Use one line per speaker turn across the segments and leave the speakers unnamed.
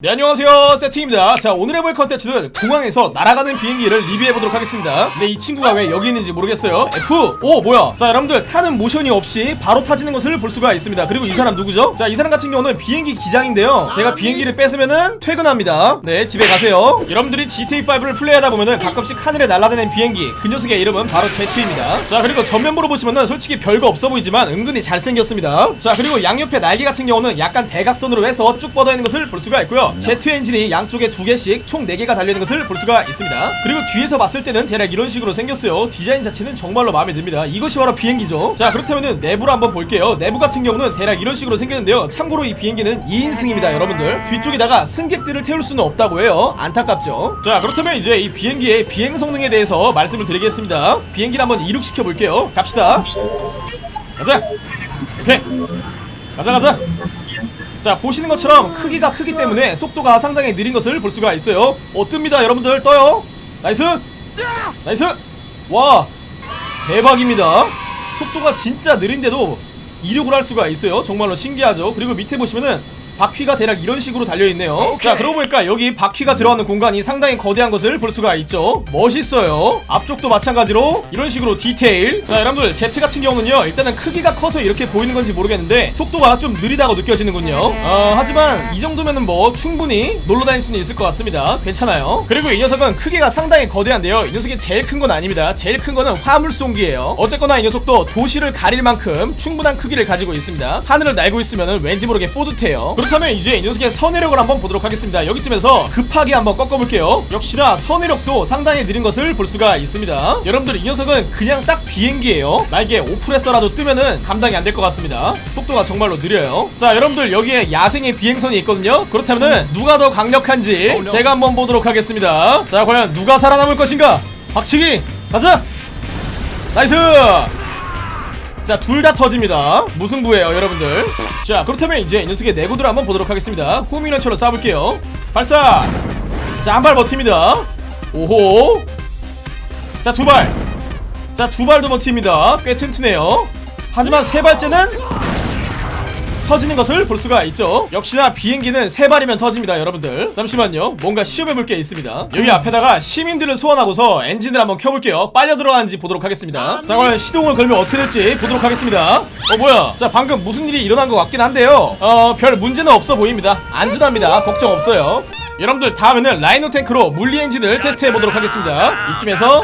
네 안녕하세요. 세팅입니다. 자 오늘 해볼 컨텐츠는 공항에서 날아가는 비행기를 리뷰해보도록 하겠습니다. 근데 이 친구가 왜 여기 있는지 모르겠어요. F 오 뭐야? 자 여러분들 타는 모션이 없이 바로 타지는 것을 볼 수가 있습니다. 그리고 이 사람 누구죠? 자 이 사람 같은 경우는 비행기 기장인데요. 제가 비행기를 뺏으면은 퇴근합니다. 네 집에 가세요. 여러분들이 GTA5를 플레이하다 보면은 가끔씩 하늘에 날아다니는 비행기 그 녀석의 이름은 바로 제트입니다. 자 그리고 전면부로 보시면은 솔직히 별거 없어 보이지만 은근히 잘생겼습니다. 자 그리고 양옆에 날개 같은 경우는 약간 대각선으로 해서 쭉 뻗어 있는 것을 볼 수가 있고요 제트 엔진이 양쪽에 두 개씩 총 네 개가 달려 있는 것을 볼 수가 있습니다. 그리고 뒤에서 봤을 때는 대략 이런 식으로 생겼어요. 디자인 자체는 정말로 마음에 듭니다. 이것이 바로 비행기죠. 자 그렇다면은 내부를 한번 볼게요. 내부 같은 경우는 대략 이런 식으로 생겼는데요. 참고로 이 비행기는 2인승입니다 여러분들. 뒤쪽에다가 승객들을 태울 수는 없다고 해요. 안타깝죠? 자 그렇다면 이제 이 비행기의 비행 성능에 대해서 말씀을 드리겠습니다. 비행기를 한번 이륙시켜 볼게요. 갑시다. 가자. 오케이. 가자 가자 자 보시는 것처럼 크기가 크기 때문에 속도가 상당히 느린 것을 볼 수가 있어요. 어 뜹니다? 여러분들 떠요. 나이스! 나이스! 와! 대박입니다. 속도가 진짜 느린데도 이륙을 할 수가 있어요. 정말로 신기하죠. 그리고 밑에 보시면은 바퀴가 대략 이런 식으로 달려있네요. 자 그러고 보니까 여기 바퀴가 들어가는 공간이 상당히 거대한 것을 볼 수가 있죠. 멋있어요. 앞쪽도 마찬가지로 이런 식으로 디테일. 자 여러분들 제트 같은 경우는요 일단은 크기가 커서 이렇게 보이는 건지 모르겠는데 속도가 좀 느리다고 느껴지는군요. 어, 하지만 이 정도면은 뭐 충분히 놀러 다닐 수는 있을 것 같습니다. 괜찮아요. 그리고 이 녀석은 크기가 상당히 거대한데요. 이 녀석이 제일 큰 건 아닙니다. 제일 큰 거는 화물송기예요. 어쨌거나 이 녀석도 도시를 가릴 만큼 충분한 크기를 가지고 있습니다. 하늘을 날고 있으면 왠지 모르게 뿌듯해요 그렇다면 이제 이 녀석의 선회력을 한번 보도록 하겠습니다. 여기쯤에서 급하게 한번 꺾어볼게요. 역시나 선회력도 상당히 느린 것을 볼 수가 있습니다. 여러분들 이 녀석은 그냥 딱 비행기예요. 날개 오프레서라도 뜨면은 감당이 안 될 것 같습니다. 속도가 정말로 느려요. 자 여러분들 여기에 야생의 비행선이 있거든요. 그렇다면은 누가 더 강력한지 제가 한번 보도록 하겠습니다. 자 과연 누가 살아남을 것인가? 박치기 가자! 나이스 자, 둘 다 터집니다. 무승부예요, 여러분들. 자, 그렇다면 이제 이 녀석의 내구도를 한번 보도록 하겠습니다. 호미런처로 쏴볼게요. 발사! 자, 한 발 버팁니다. 오호! 자, 두 발! 자, 두 발도 버팁니다. 꽤 튼튼해요. 하지만 세 발째는 터지는 것을 볼 수가 있죠. 역시나 비행기는 세 발이면 터집니다 여러분들. 잠시만요. 뭔가 시험해볼 게 있습니다. 여기 앞에다가 시민들을 소환하고서 엔진을 한번 켜볼게요. 빨려 들어가는지 보도록 하겠습니다. 자 과연 시동을 걸면 어떻게 될지 보도록 하겠습니다. 어 뭐야? 자 방금 무슨 일이 일어난 것 같긴 한데요. 어 별 문제는 없어 보입니다. 안전합니다. 걱정 없어요. 여러분들 다음에는 라이노 탱크로 물리 엔진을 테스트해보도록 하겠습니다. 이쯤에서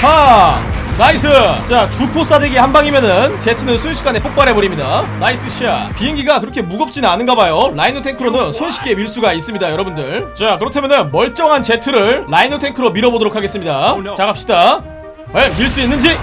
하 나이스! 자 주포 싸대기 한 방이면은 제트는 순식간에 폭발해버립니다. 나이스 샷. 비행기가 그렇게 무겁지는 않은가봐요. 라이노 탱크로는 손쉽게 밀 수가 있습니다 여러분들. 자 그렇다면은 멀쩡한 제트를 라이노 탱크로 밀어보도록 하겠습니다. 자 갑시다. 과연 밀 수 있는지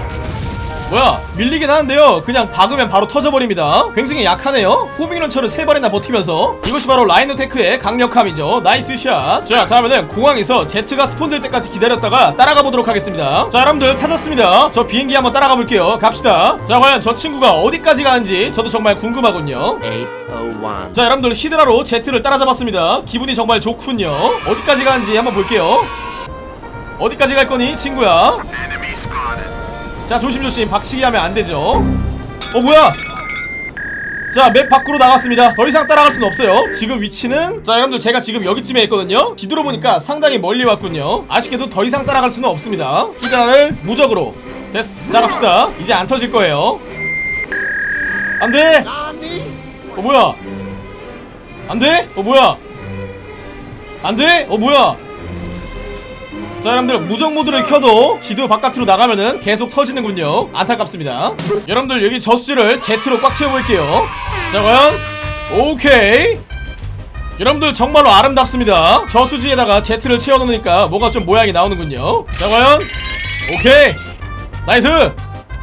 뭐야 밀리긴 하는데요. 그냥 박으면 바로 터져버립니다. 굉장히 약하네요. 호밍런처를 세 발이나 버티면서 이것이 바로 라이너 테크의 강력함이죠. 나이스 샷자 다음에는 공항에서 제트가 스폰될 때까지 기다렸다가 따라가 보도록 하겠습니다. 자 여러분들 찾았습니다. 저 비행기 한번 따라가 볼게요. 갑시다. 자 과연 저 친구가 어디까지 가는지 저도 정말 궁금하군요.
801.
자 여러분들 히드라로 제트를 따라잡았습니다. 기분이 정말 좋군요. 어디까지 가는지 한번 볼게요. 어디까지 갈 거니 친구야 자 조심조심. 박치기 하면 안 되죠. 어 뭐야? 자 맵 밖으로 나갔습니다. 더 이상 따라갈 수는 없어요. 지금 위치는 자 여러분들 제가 지금 여기쯤에 있거든요. 지도로 보니까 상당히 멀리 왔군요. 아쉽게도 더 이상 따라갈 수는 없습니다. 히드라를 무적으로 됐어 자 갑시다. 이제 안 터질 거예요. 안 돼! 어 뭐야? 안 돼? 어 뭐야? 안 돼? 어 뭐야 자 여러분들 무적 모드를 켜도 지도 바깥으로 나가면은 계속 터지는군요. 안타깝습니다. 여러분들 여기 저수지를 Z로 꽉 채워볼게요. 자 과연? 오케이. 여러분들 정말로 아름답습니다. 저수지에다가 Z를 채워놓으니까 뭐가 좀 모양이 나오는군요. 자 과연? 오케이. 나이스.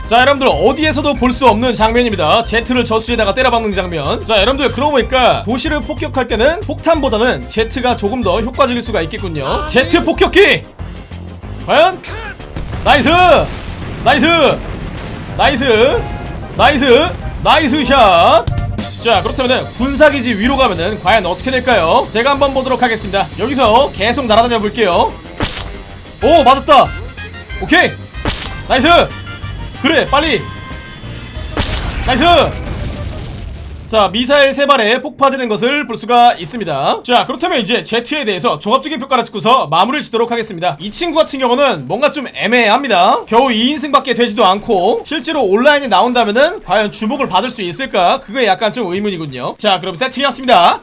자 여러분들 어디에서도 볼 수 없는 장면입니다. Z를 저수지에다가 때려박는 장면. 자 여러분들 그러고 보니까 도시를 폭격할 때는 폭탄보다는 Z가 조금 더 효과적일 수가 있겠군요. Z 폭격기 과연? 나이스! 나이스! 나이스! 나이스! 나이스 샷 자 그렇다면은 군사기지 위로 가면은 과연 어떻게 될까요? 제가 한번 보도록 하겠습니다. 여기서 계속 날아다녀 볼게요. 오 맞았다! 오케이! 나이스! 그래 빨리! 나이스 자 미사일 세 발에 폭파되는 것을 볼 수가 있습니다. 자 그렇다면 이제 Z에 대해서 종합적인 평가를 찍고서 마무리를 짓도록 하겠습니다. 이 친구 같은 경우는 뭔가 좀 애매합니다. 겨우 2인승밖에 되지도 않고 실제로 온라인에 나온다면은 과연 주목을 받을 수 있을까? 그게 약간 좀 의문이군요. 자 그럼 세팅이었습니다